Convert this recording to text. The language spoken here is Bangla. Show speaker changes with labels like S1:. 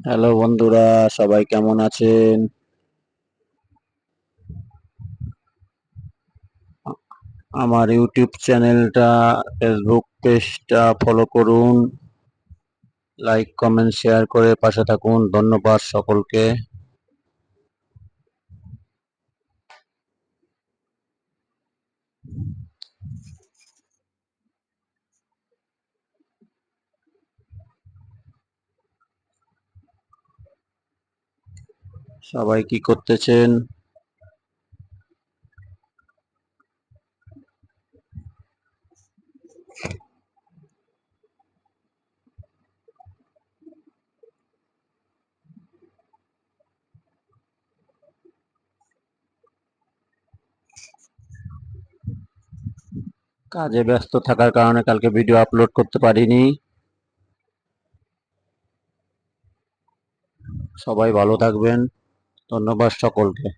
S1: হ্যালো বন্ধুরা, সবাই কেমন আছেন? আমার ইউটিউব চ্যানেলটা ফেসবুক পেজটা ফলো করুন লাইক কমেন্ট শেয়ার করে পাশে থাকুন। ধন্যবাদ সকলকে। সবাই কি করতেছেন? কাজে ব্যস্ত থাকার কারণে কালকে ভিডিও আপলোড করতে পারিনি। সবাই ভালো থাকবেন। ধন্যবাদ সকলকে।